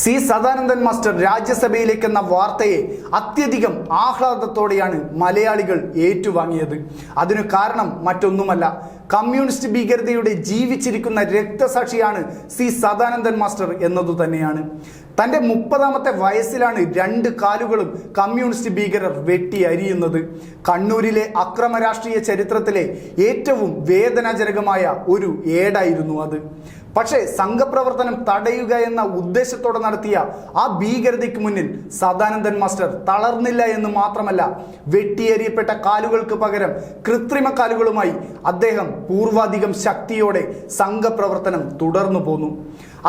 C Sadanandan master രാജ്യസഭയിലേക്ക് എന്ന വാർത്തയെ അത്യധികം ആഹ്ലാദത്തോടെയാണ് മലയാളികൾ ഏറ്റുവാങ്ങിയത്. അതിനു കാരണം മറ്റൊന്നുമല്ല കമ്മ്യൂണിസ്റ്റ് ഭീകരതയുടെ ജീവിച്ചിരിക്കുന്ന രക്തസാക്ഷിയാണ് സി സദാനന്ദൻ മാസ്റ്റർ എന്നതു തന്നെയാണ്. തന്റെ മുപ്പതാമത്തെ വയസ്സിലാണ് രണ്ട് കാലുകളും കമ്മ്യൂണിസ്റ്റ് ഭീകരർ വെട്ടി അരിയുന്നത്. കണ്ണൂരിലെ അക്രമ രാഷ്ട്രീയ ചരിത്രത്തിലെ ഏറ്റവും വേദനാജനകമായ ഒരു ഏടായിരുന്നു അത്. പക്ഷേ സംഘപ്രവർത്തനം തടയുക എന്ന ഉദ്ദേശത്തോടെ നടത്തിയ ആ ഭീകരതയ്ക്ക് മുന്നിൽ സദാനന്ദൻ മാസ്റ്റർ തളർന്നില്ല എന്ന് മാത്രമല്ല വെട്ടിയേറിയപ്പെട്ട കാലുകൾക്ക് പകരം കൃത്രിമ കാലുകളുമായി അദ്ദേഹം പൂർവാധികം ശക്തിയോടെ സംഘപ്രവർത്തനം തുടർന്നു പോന്നു.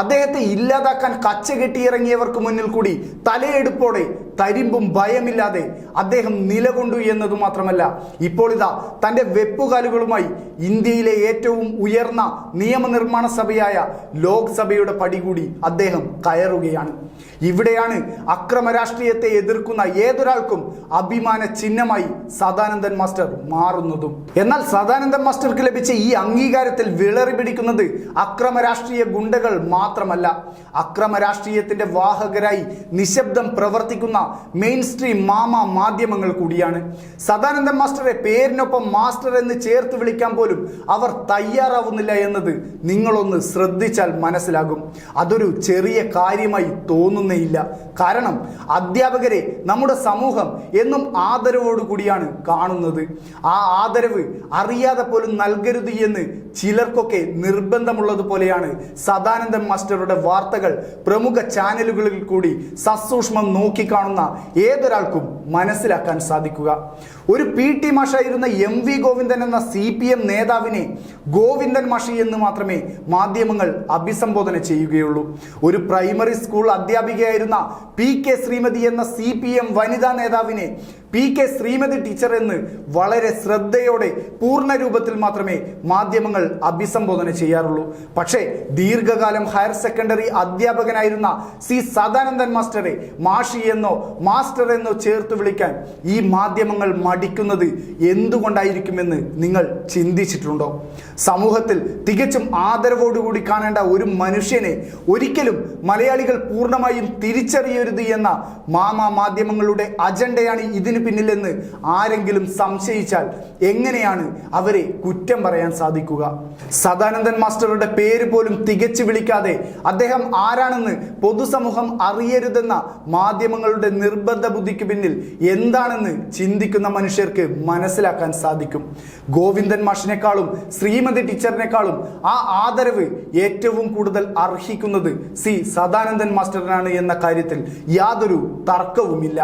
അദ്ദേഹത്തെ ഇല്ലാതാക്കാൻ കച്ച കെട്ടിയിറങ്ങിയവർക്ക് മുന്നിൽ കൂടി തലയെടുപ്പോടെ തരിമ്പും ഭയമില്ലാതെ അദ്ദേഹം നിലകൊണ്ടു എന്നത് മാത്രമല്ല ഇപ്പോൾ ഇതാ തന്റെ വെപ്പുകാലുകളുമായി ഇന്ത്യയിലെ ഏറ്റവും ഉയർന്ന നിയമനിർമ്മാണ സഭയായ ലോക്സഭയുടെ പടി കൂടി അദ്ദേഹം കയറുകയാണ്. ഇവിടെയാണ് അക്രമ രാഷ്ട്രീയത്തെ എതിർക്കുന്ന ഏതൊരാൾക്കും അഭിമാന ചിഹ്നമായി സദാനന്ദൻ മാസ്റ്റർ മാറുന്നതും. എന്നാൽ സദാനന്ദൻ മാസ്റ്റർക്ക് ലഭിച്ച ഈ അംഗീകാരത്തിൽ വിളറി പിടിക്കുന്നത് അക്രമ രാഷ്ട്രീയ ഗുണ്ടകൾ മാത്രമല്ല. അക്രമ രാഷ്ട്രീയത്തിന്റെ വാഹകരായി നിശബ്ദം പ്രവർത്തിക്കുന്ന മെയിൻ സ്ട്രീം മാമ മാധ്യമങ്ങൾ കൂടിയാണ്. സദാനന്ദൻ മാസ്റ്ററെ പേരിനൊപ്പം മാസ്റ്റർ എന്ന് ചേർത്ത് വിളിക്കാൻ പോലും അവർ തയ്യാറാവുന്നില്ല എന്നത് നിങ്ങളൊന്ന് ശ്രദ്ധിച്ചാൽ മനസ്സിലാകും. അതൊരു ചെറിയ കാര്യമായി തോന്നുന്നേയില്ല. കാരണം അധ്യാപകരെ നമ്മുടെ സമൂഹം എന്നും ആദരവോടുകൂടിയാണ് കാണുന്നത്. ആ ആദരവ് അറിയാതെ പോലും നൽകരുത് എന്ന് ചിലർക്കൊക്കെ നിർബന്ധമുള്ളത് പോലെയാണ് സദാനന്ദൻ മാസ്റ്ററുടെ വാർത്തകൾ. പ്രമുഖ ചാനലുകളിൽ കൂടി സസൂക്ഷ്മം നോക്കിക്കാണുന്ന ഏതൊരാൾക്കും മനസ്സിലാക്കാൻ സാധിക്കുക. ഒരു പി ടി മാഷായിരുന്ന എം വി ഗോവിന്ദൻ എന്ന സി പി എം നേതാവിനെ ഗോവിന്ദൻ മാഷി എന്ന് മാത്രമേ മാധ്യമങ്ങൾ അഭിസംബോധന ചെയ്യുകയുള്ളൂ. ഒരു പ്രൈമറി സ്കൂൾ അധ്യാപികയായിരുന്ന പി കെ ശ്രീമതി എന്ന സി പി എം വനിതാ നേതാവിനെ പി കെ ശ്രീമതി ടീച്ചർ എന്ന് വളരെ ശ്രദ്ധയോടെ പൂർണ രൂപത്തിൽ മാത്രമേ മാധ്യമങ്ങൾ അഭിസംബോധന ചെയ്യാറുള്ളൂ. പക്ഷേ ദീർഘകാലം ഹയർ സെക്കൻഡറി അധ്യാപകനായിരുന്ന സി സദാനന്ദൻ മാസ്റ്ററെ മാഷി എന്നോ മാസ്റ്റർ എന്നോ ചേർത്ത് വിളിക്കാൻ ഈ മാധ്യമങ്ങൾ മടിക്കുന്നത് എന്തുകൊണ്ടായിരിക്കുമെന്ന് നിങ്ങൾ ചിന്തിച്ചിട്ടുണ്ടോ? സമൂഹത്തിൽ തികച്ചും ആദരവോടുകൂടി കാണേണ്ട ഒരു മനുഷ്യനെ ഒരിക്കലും മലയാളികൾ പൂർണമായും തിരിച്ചറിയരുത് എന്ന മാമ മാധ്യമങ്ങളുടെ അജണ്ടയാണ് ഇതിന് പിന്നിലെന്ന് ആരെങ്കിലും സംശയിച്ചാൽ എങ്ങനെയാണ് അവരെ കുറ്റം പറയാൻ സാധിക്കുക? സദാനന്ദൻ മാസ്റ്ററുടെ പേര് പോലും തികച്ചു വിളിക്കാതെ അദ്ദേഹം ആരാണെന്ന് പൊതുസമൂഹം അറിയരുതെന്ന മാധ്യമങ്ങളുടെ നിർബന്ധ ബുദ്ധിക്ക് പിന്നിൽ എന്താണെന്ന് ചിന്തിക്കുന്ന മനുഷ്യർക്ക് മനസ്സിലാക്കാൻ സാധിക്കും. ഗോവിന്ദൻ മാഷിനേക്കാളും ശ്രീമതി ടീച്ചറിനേക്കാളും ആ ആദരവ് ഏറ്റവും കൂടുതൽ അർഹിക്കുന്നത് സി സദാനന്ദൻ മാസ്റ്ററിനാണ് എന്ന കാര്യത്തിൽ യാതൊരു തർക്കവുമില്ല.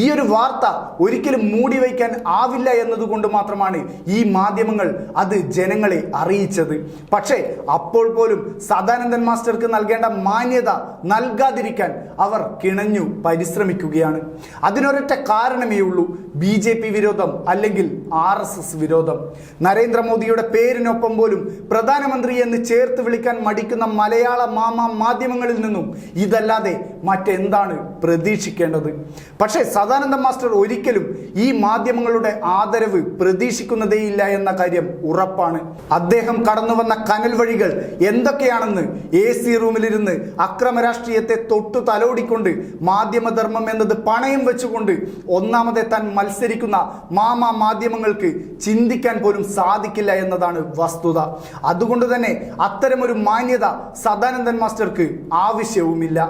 ഈ ഒരു വാർത്ത ഒരിക്കലും മൂടി വയ്ക്കാൻ ആവില്ല എന്നതുകൊണ്ട് മാത്രമാണ് ഈ മാധ്യമങ്ങൾ അത് ജനങ്ങളെ അറിയിച്ചത്. പക്ഷേ അപ്പോൾ പോലും സദാനന്ദൻ മാസ്റ്റർക്ക് നൽകേണ്ട മാന്യത നൽകാതിരിക്കാൻ അവർ കിണഞ്ഞു പരിശ്രമിക്കുകയാണ്. അതിനൊരൊറ്റ കാരണമേ ഉള്ളൂ ബി ജെ പി വിരോധം അല്ലെങ്കിൽ ആർ എസ് എസ് വിരോധം. നരേന്ദ്രമോദിയുടെ പേരിനൊപ്പം പോലും പ്രധാനമന്ത്രി എന്ന് ചേർത്ത് വിളിക്കാൻ മടിക്കുന്ന മലയാള മാമ മാധ്യമങ്ങളിൽ നിന്നും ഇതല്ലാതെ മറ്റെന്താണ് പ്രതീക്ഷിക്കേണ്ടത്? പക്ഷേ സദാനന്ദ മാസ്റ്റർ ഒരിക്കലും ഈ മാധ്യമങ്ങളുടെ ആദരവ് പ്രതീക്ഷിക്കുന്നതേയില്ല എന്ന കാര്യം ഉറപ്പാണ്. അദ്ദേഹം കടന്നു വന്ന കനൽ വഴികൾ എന്തൊക്കെയാണെന്ന് എ സി റൂമിലിരുന്ന് അക്രമ രാഷ്ട്രീയത്തെ തൊട്ടു തലോടിക്കൊണ്ട് മാധ്യമധർമ്മം എന്നത് പണയം വെച്ചുകൊണ്ട് ഒന്നാമതെ താൻ മത്സരിക്കുന്ന മാമ മാധ്യമങ്ങൾക്ക് ചിന്തിക്കാൻ പോലും സാധിക്കില്ല എന്നതാണ് വസ്തുത. അതുകൊണ്ട് തന്നെ അത്തരമൊരു മാന്യത സദാനന്ദൻ മാസ്റ്റർക്ക് ആവശ്യവുമില്ല.